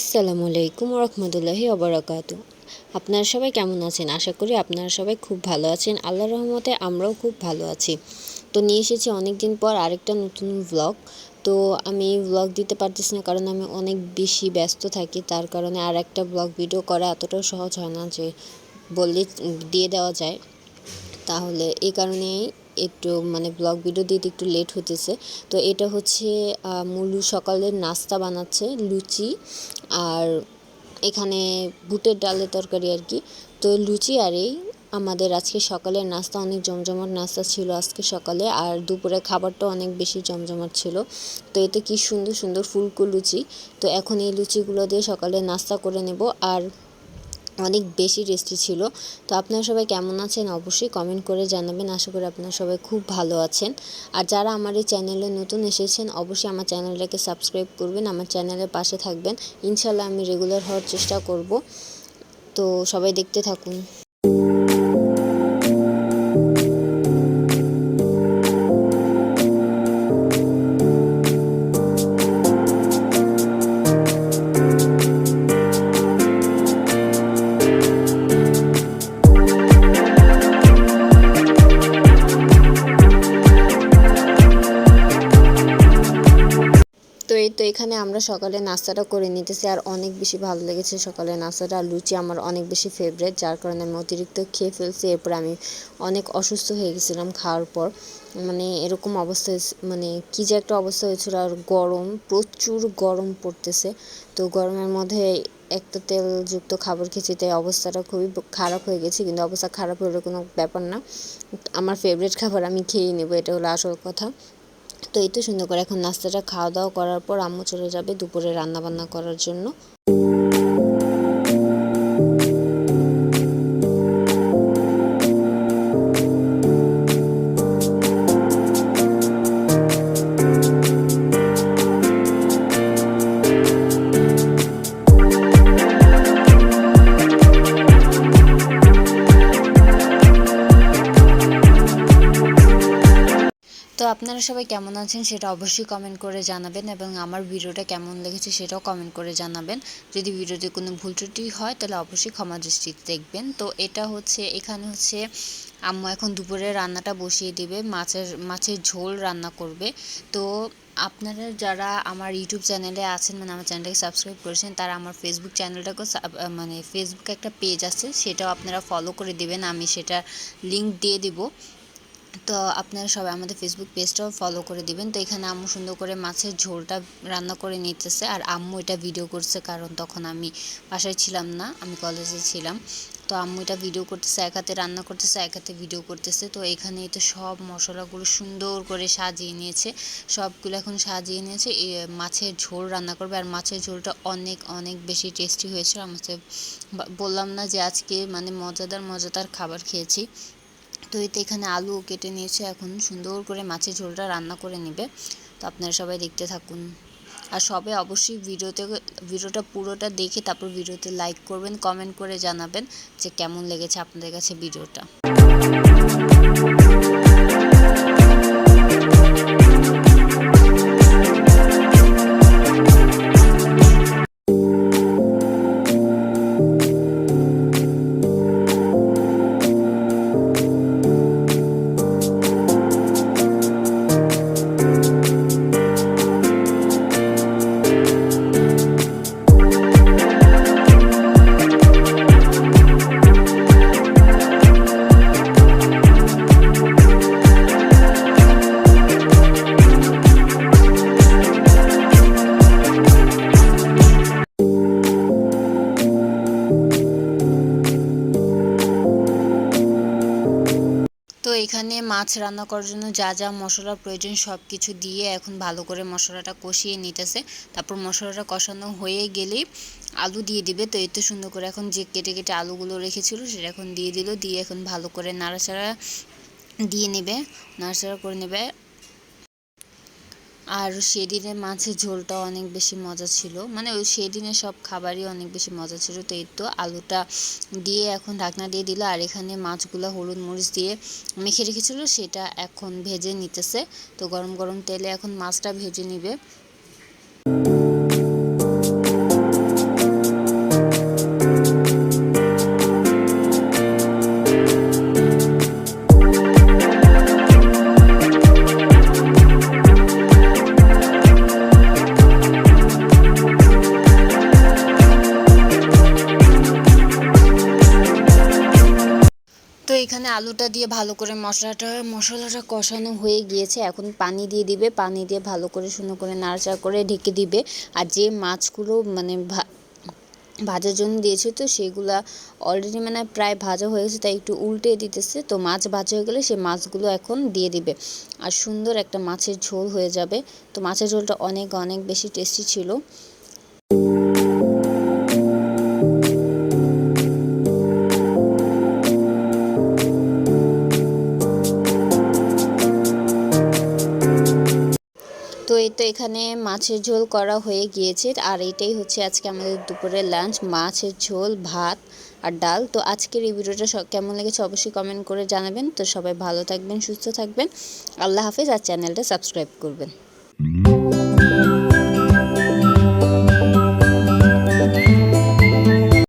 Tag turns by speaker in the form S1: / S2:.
S1: আসসালামু আলাইকুম রহমতুল্লাহি অবরাকাতু আপনারা সবাই কেমন আছেন? আশা করি আপনারা সবাই খুব ভালো আছেন। আল্লাহ রহমতে আমরাও খুব ভালো আছি। তো নিয়ে এসেছি অনেক দিন পর আরেকটা নতুন ব্লগ তো আমি ব্লগ দিতে পারতেছি না কারণ আমি অনেক বেশি ব্যস্ত থাকি। তার কারণে আর একটা ব্লগ ভিডিও করা এতটাও সহজ হয় না যে বললে দিয়ে দেওয়া যায়। তাহলে এই কারণেই একটু মানে ব্লগ ভিডিও দিতে একটু লেট হতেছে তো এটা হচ্ছে মুলু সকালের নাস্তা বানাচ্ছে, লুচি আর এখানে বুটের ডালের তরকারি আর কি। তো লুচি আর এই আমাদের আজকে সকালের নাস্তা, অনেক জমজমাট নাস্তা ছিল আজকে সকালে আর দুপুরে খাবারটা অনেক বেশি জমজমাট ছিল। তো এতে কি সুন্দর সুন্দর ফুলকো লুচি। তো এখন এই লুচিগুলো দিয়ে সকালে নাস্তা করে নেব আর অনেক বেশি টেস্টি ছিল। তো আপনারা সবাই কেমন আছেন অবশ্যই কমেন্ট করে জানাবেন। আশা করি আপনারা সবাই খুব ভালো আছেন। আর যারা আমার এই চ্যানেলে নতুন এসেছেন, অবশ্যই আমার চ্যানেলটাকে সাবস্ক্রাইব করবেন। আমার চ্যানেলের পাশে থাকবেন। ইনশাল্লাহ আমি রেগুলার হওয়ার চেষ্টা করব। তো সবাই দেখতে থাকুন। তো এই তো এখানে আমরা সকালে নাস্তাটা করে নিতেছি আর অনেক বেশি ভালো লেগেছে সকালে নাস্তাটা। লুচি আমার অনেক বেশি ফেভারেট যার কারণে আমি অতিরিক্ত খেয়ে ফেলছি। এরপর আমি অনেক অসুস্থ হয়ে গেছিলাম খাওয়ার পর। মানে এরকম অবস্থা মানে কী যে একটা অবস্থা হয়েছিল। আর গরম, প্রচুর গরম পড়তেছে। তো গরমের মধ্যে একটা তেলযুক্ত খাবার খেয়েছি, তাই অবস্থাটা খুবই খারাপ হয়ে গেছে। কিন্তু অবস্থা খারাপ হলে কোনো ব্যাপার না। আমার ফেভারিট খাবার আমি খেয়েই নেব, এটা হলো আসল কথা। তো এই তো সুন্দর করে। এখন নাস্তাটা খাওয়া দাওয়া করার পর আম্মু চলে যাবে দুপুরে রান্না বান্না করার জন্য। আপনারা সবাই কেমন আছেন সেটা অবশ্যই কমেন্ট করে জানাবেন এবং আমার ভিডিওটা কেমন লেগেছে সেটাও কমেন্ট করে জানাবেন। যদি ভিডিওতে কোনো ভুল ত্রুটি হয় তাহলে অবশ্যই ক্ষমা দৃষ্টিতে দেখবেন। তো এটা হচ্ছে, এখানে হচ্ছে আম্মু এখন দুপুরে রান্নাটা বসিয়ে দিবে, মাছের মাছের ঝোল রান্না করবে। তো আপনারা যারা আমার ইউটিউব চ্যানেলে আছেন মানে আমার চ্যানেলটাকে সাবস্ক্রাইব করেছেন, তারা আমার ফেসবুক চ্যানেলটাকেও মানে ফেসবুকে একটা পেজ আছে, সেটাও আপনারা ফলো করে দেবেন, আমি সেটা লিংক দিয়ে দিব। তো আপনারা সবাই আমাদের ফেসবুক পেজটাও ফলো করে দিবেন। তো এখানে আম্মু সুন্দর করে মাছের ঝোলটা রান্না করে নিতেছে। আর আম্মু এটা ভিডিও করছে কারণ তখন আমি বাসায় ছিলাম না, আমি কলেজে ছিলাম। তো আম্মু এটা ভিডিও করতেছে, এক হাতে রান্না করতেছে, এক হাতে ভিডিও করতেছে। তো এখানে তো সব মশলাগুলো সুন্দর করে সাজিয়ে নিয়েছে। সবগুলো এখন সাজিয়ে নিয়েছে। মাছের ঝোল রান্না করবে। আর মাছের ঝোলটা অনেক অনেক বেশি টেস্টি হয়েছিল। আমাকে বললাম না যে আজকে মানে মজাদার মজাদার খাবার খেয়েছি। তো এতে এখানে আলু কেটে নিয়েছে, এখন সুন্দর করে মাছের ঝোলটা রান্না করে নেবে। তো আপনারা সবাই দেখতে থাকুন। আর সবাই অবশ্যই ভিডিওতে, ভিডিওটা পুরোটা দেখে তারপর ভিডিওতে লাইক করবেন, কমেন্ট করে জানাবেন যে কেমন লেগেছে আপনাদের কাছে ভিডিওটা। এখানে মাছ রান্না করার জন্য যা যা মশলা প্রয়োজন সব কিছু দিয়ে এখন ভালো করে মশলাটা কষিয়ে নিতেছে। তারপর মশলাটা কষানো হয়ে গেলেই আলু দিয়ে দিবে। তো এত সুন্দর করে এখন যে কেটে কেটে আলুগুলো রেখেছিল সেটা এখন দিয়ে দিল। দিয়ে এখন ভালো করে নাড়াচাড়া দিয়ে নেবে, নাড়াচাড়া করে নেবে। আর সেদিনের মাছের ঝোলটা অনেক বেশি মজা ছিল। মানে ওই সেদিনের সব খাবারই অনেক বেশি মজা ছিল। তো এই তো আলুটা দিয়ে এখন ঢাকনা দিয়ে দিল আর এখানে মাছগুলো হলুদ মরিচ দিয়ে মেখে রেখেছিল। সেটা এখন ভেজে নিতেছে। তো গরম গরম তেলে এখন মাছটা ভেজে নিবে। এখানে আলুটা দিয়ে ভালো করে মশলাটা মশলাটা কষানো হয়ে গিয়েছে। এখন পানি দিয়ে দিবে, পানি দিয়ে ভালো করে সুন্দর করে নাড়াচাড়া করে ঢেকে দিবে। আর যে মাছগুলো মানে ভাজার জন্য দিয়েছে তো সেগুলা অলরেডি মানে প্রায় ভাজা হয়ে গেছে, তাই একটু উল্টে দিতেছে। তো মাছ ভাজা হয়ে গেলে সে মাছগুলো এখন দিয়ে দিবে। আর সুন্দর একটা মাছের ঝোল হয়ে যাবে। তো মাছের ঝোলটা অনেক অনেক বেশি টেস্টি ছিল। এই তো এখানে মাছের ঝোল করা হয়ে গিয়েছে। আর এটাই হচ্ছে আজকে আমাদের দুপুরের লাঞ্চ মাছের ঝোল, ভাত আর ডাল। তো আজকের এই ভিডিওটা কেমন লেগেছে অবশ্যই কমেন্ট করে জানাবেন। তো সবাই ভালো থাকবেন, সুস্থ থাকবেন। আল্লাহ হাফিজ। আর চ্যানেলটা সাবস্ক্রাইব করবেন।